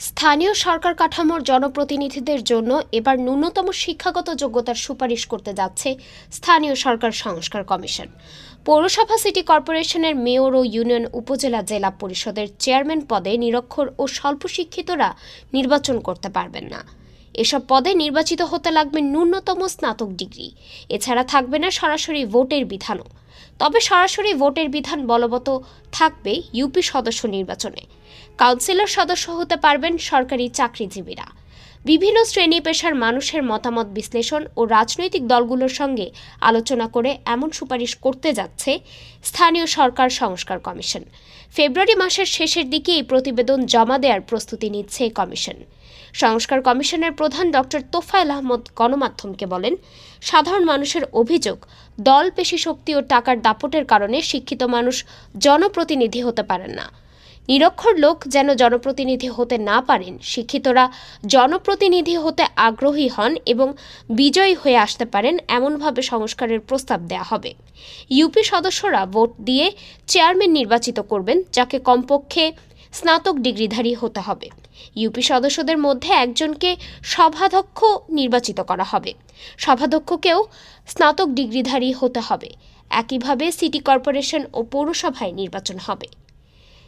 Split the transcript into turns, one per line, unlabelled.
স্থানীয় সরকার কাঠামোর জনপ্রতিনিধিদের জন্য এবার ন্যূনতম শিক্ষাগত যোগ্যতার সুপারিশ করতে যাচ্ছে স্থানীয় সরকার সংস্কার কমিশন। পৌরসভা সিটি কর্পোরেশনের মেয়র ও ইউনিয়ন উপজেলা জেলা পরিষদের চেয়ারম্যান পদে নিরক্ষর ও স্বল্প শিক্ষিতরা নির্বাচন করতে পারবেন না। এসব পদে নির্বাচিত হতে লাগবে ন্যূনতম স্নাতক ডিগ্রি। এছাড়া থাকবে না সরাসরি ভোটের বিধানও। তবে সরাসরি ভোটের বিধান বলবৎ থাকবে ইউপি সদস্য নির্বাচনে। কাউন্সিলর সদস্য হতে পারবেন সরকারি চাকরিজীবীরা। বিভিন্ন শ্রেণি পেশার মানুষের মতামত বিশ্লেষণ ও রাজনৈতিক দলগুলোর সঙ্গে আলোচনা করে এমন সুপারিশ করতে যাচ্ছে স্থানীয় সরকার সংস্কার কমিশন। ফেব্রুয়ারি মাসের শেষের দিকে এই প্রতিবেদন জমা দেওয়ার প্রস্তুতি নিচ্ছে কমিশন। সংস্কার কমিশনের প্রধান ডক্টর তোফায়েল আহমদ গণমাধ্যমকে বলেন, সাধারণ মানুষের অভিযোগ, দল পেশি শক্তি ও টাকার দাপটের কারণে শিক্ষিত মানুষ জনপ্রতিনিধি হতে পারেন না। নিরক্ষর লোক যেন জনপ্রতিনিধি হতে না পারেন, শিক্ষিতরা জনপ্রতিনিধি হতে আগ্রহী হন এবং বিজয়ী হয়ে আসতে পারেন এমনভাবে সংস্কারের প্রস্তাব দেওয়া হবে। ইউপি সদস্যরা ভোট দিয়ে চেয়ারম্যান নির্বাচিত করবেন, যাকে কমপক্ষে স্নাতক ডিগ্রিধারী হতে হবে। ইউপি সদস্যদের মধ্যে একজনকে সভাধ্যক্ষ নির্বাচিত করা হবে। সভাধ্যক্ষকেও স্নাতক ডিগ্রিধারী হতে হবে। একইভাবে সিটি কর্পোরেশন ও পৌরসভায় নির্বাচন হবে।